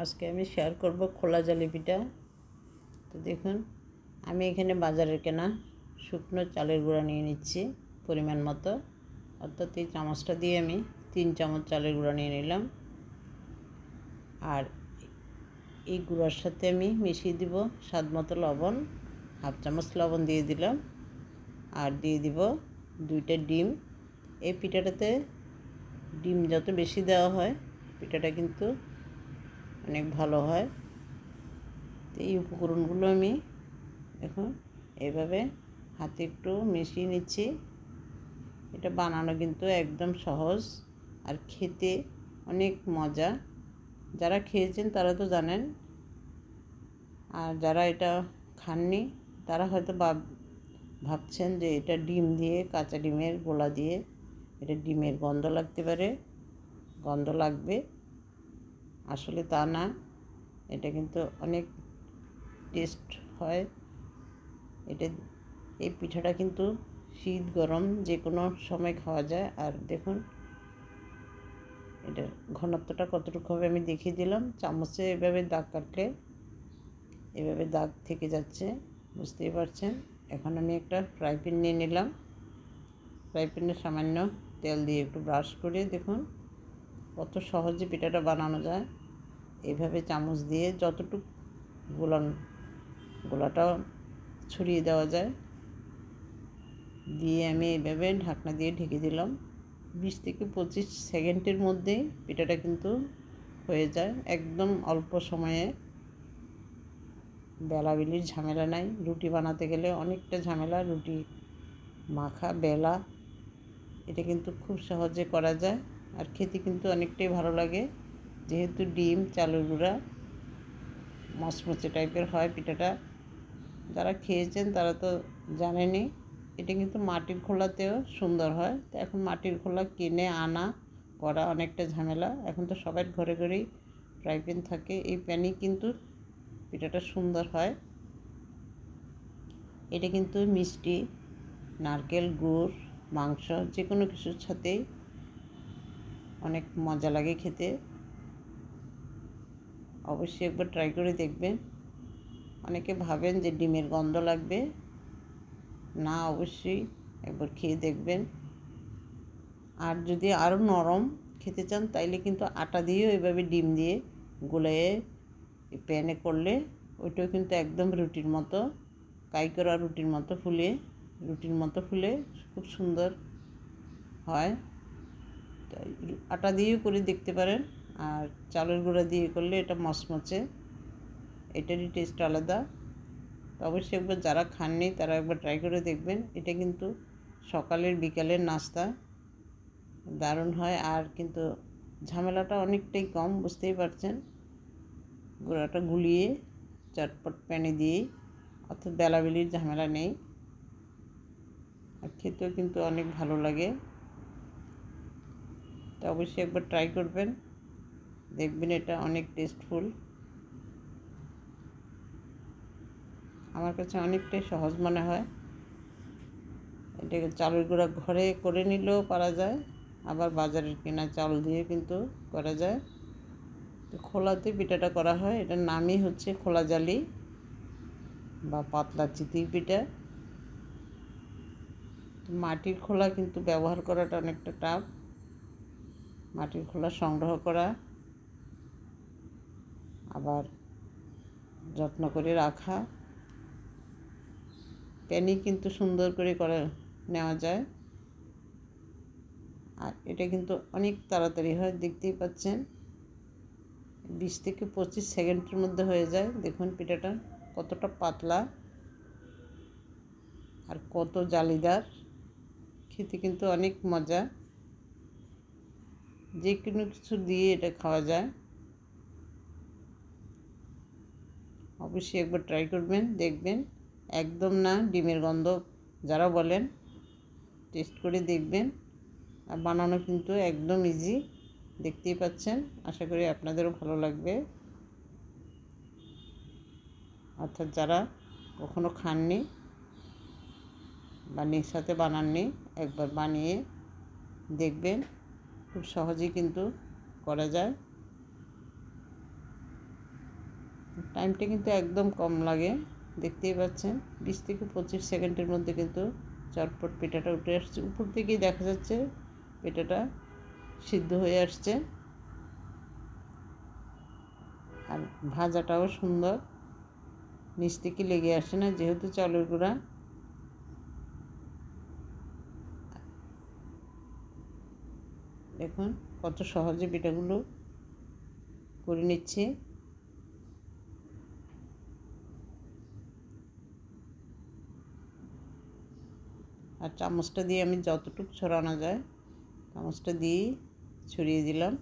আজকে আমি শেয়ার করব খোলা জালিপিটা। তো দেখুন, আমি এখানে বাজারের কেনা শুকনো চালের গুঁড়া নিয়ে নিচ্ছি পরিমাণ মতো। অর্থাৎ এই চামচটা দিয়ে আমি তিন চামচ চালের গুঁড়া নিয়ে নিলাম। আর এই গুঁড়ার সাথে আমি মিশিয়ে দিব স্বাদ মতো লবণ, হাফ চামচ লবণ দিয়ে দিলাম। আর দিয়ে দিব দুইটা ডিম। এই পিঠাটাতে ডিম যত বেশি দেওয়া হয়, পিঠাটা কিন্তু অনেক ভালো হয়। তো এই উপকরণগুলো আমি এখন এভাবে হাতে একটু মিশিয়ে নিচ্ছি। এটা বানানো কিন্তু একদম সহজ আর খেতে অনেক মজা। যারা খেয়েছেন তারা তো জানেন। আর যারা এটা খাননি, তারা হয়তো ভাব, ভাবছেন যে এটা ডিম দিয়ে, কাঁচা ডিমের গোলা দিয়ে, এটা ডিমের গন্ধ লাগতে পারে, গন্ধ লাগবে। আসলে তা না। এটা কিন্তু অনেক টেস্ট হয়। এটা, এই পিঠাটা কিন্তু শীত গরম যে কোনো সময় খাওয়া যায়। আর দেখুন, এটার ঘনত্বটা কতটুকু হবে আমি দেখিয়ে দিলাম। চামচে এভাবে দাগ কাটলে এভাবে দাগ থেকে যাচ্ছে, বুঝতেই পারছেন? এখন আমি একটা ফ্রাই প্যান নিয়ে নিলাম। ফ্রাই প্যানে সামান্য তেল দিয়ে একটু ব্রাশ করে দেখুন কত সহজে পিঠাটা বানানো যায়। এইভাবে চামচ দিয়ে যতটুকু গোলান গোলাটাও ছড়িয়ে দেওয়া যায়, দিয়ে আমি এইভাবে ঢাকনা দিয়ে ঢেকে দিলাম। বিশ থেকে পঁচিশ সেকেন্ডের মধ্যেই পিঠাটা কিন্তু হয়ে যায়। একদম অল্প সময়ে। বেলাবেলির ঝামেলা নাই। রুটি বানাতে গেলে অনেকটা ঝামেলা। রুটি মাখা, বেলা, এটা কিন্তু খুব সহজে করা যায়। আর খেতে কিন্তু অনেকটাই ভালো লাগে। যেহেতু ডিম, চালের গুঁড়া মচমচে টাইপের হয় পিঠাটা। যারা খেয়েছেন তারা তো জানেনি এটা কিন্তু মাটির খোলাতেও সুন্দর হয়। তো এখন মাটির খোলা কিনে আনা করা অনেকটা ঝামেলা। এখন তো সবার ঘরে ঘরেই ফ্রাই প্যান থাকে। এই প্যানই কিন্তু পিঠাটা সুন্দর হয়। এটা কিন্তু মিষ্টি, নারকেল, গুড়, মাংস যে কোনো কিছুর সাথেই অনেক মজা লাগে খেতে। অবশ্যই একবার ট্রাই করে দেখবেন। অনেকে ভাবেন যে ডিমের গন্ধ লাগবে। না, অবশ্যই একবার খেয়ে দেখবেন। আর যদি আরও নরম খেতে চান, তাইলে কিন্তু আটা দিয়েও এভাবে ডিম দিয়ে গুলিয়ে প্যানে করলে ওইটাও কিন্তু একদম রুটির মতো কাই করা রুটির মতো ফুলে, রুটির মতো ফুলে খুব সুন্দর হয়। তাই আটা দিয়েও করে দেখতে পারেন। আর চালের গুঁড়া দিয়ে করলে এটা মচমচে। এটারই টেস্ট আলাদা। অবশ্যই একবার যারা খাননি, তারা একবার ট্রাই করে দেখবেন। এটা কিন্তু সকালের, বিকালের নাস্তা। দারুণ হয়। আর কিন্তু ঝামেলাটা অনেকটাই কম, বুঝতেই পারছেন। গুঁড়াটা গুলিয়ে, চটপট প্যানে দিয়ে অর্থাৎ বেলাবেলির ঝামেলা নেই। আর খেতেও কিন্তু অনেক ভালো লাগে। তো অবশ্যই একবার ট্রাই করবেন। দেখবেন এটা অনেক টেস্টফুল আমার কাছে অনেকটাই সহজ মনে হয়। এটাকে চালের গুঁড়া ঘরে করে নিলেও পারা যায়, আবার বাজারের কেনা চাল দিয়ে কিন্তু করা যায়। তো খোলাতে পিঠাটা করা হয়, এটার নামই হচ্ছে খোলা জালি বা পাতলা চিতির পিঠা। মাটির খোলা কিন্তু ব্যবহার করাটা অনেকটা টাফ মাটির খোলা সংগ্রহ করা। আবার যত্ন করে রাখা। প্যানি কিন্তু সুন্দর করে করে নেওয়া যায়। আর এটা কিন্তু অনেক তাড়াতাড়ি হয়, দেখতেই পাচ্ছেন। বিশ থেকে পঁচিশ সেকেন্ডের মধ্যে হয়ে যায়। দেখুন পিঠাটা কতটা পাতলা আর কত জালিদার। খেতে কিন্তু অনেক মজা। যে কোনো কিছু দিয়ে এটা খাওয়া যায়। অবশ্যই একবার ট্রাই করবেন, দেখবেন। একদম না ডিমের গন্ধ, যারা বলেন টেস্ট করে দেখবেন। আর বানানো কিন্তু একদম ইজি দেখতেই পাচ্ছেন। আশা করি আপনাদেরও ভালো লাগবে। অর্থাৎ যারা কখনো খাননি বা সাথে বানাননি, একবার বানিয়ে দেখবেন। খুব সহজেই কিন্তু করা যায়। টাইমটা কিন্তু একদম কম লাগে, দেখতেই পাচ্ছেন। বিশ থেকে পঁচিশ সেকেন্ডের মধ্যে কিন্তু চটপট পিঠাটা উঠে আসছে। উপর থেকেই দেখা যাচ্ছে পিঠাটা সিদ্ধ হয়ে আসছে। আর ভাজাটাও সুন্দর। নিচ থেকে লেগে আসে না, যেহেতু চালের গুঁড়া। দেখুন, কত সহজে পিঠাগুলো করে নিচ্ছি। আর চামচটা দিয়ে আমি যতটুকু ছড়ানো যায় চামচটা দিয়েই ছড়িয়ে দিলাম।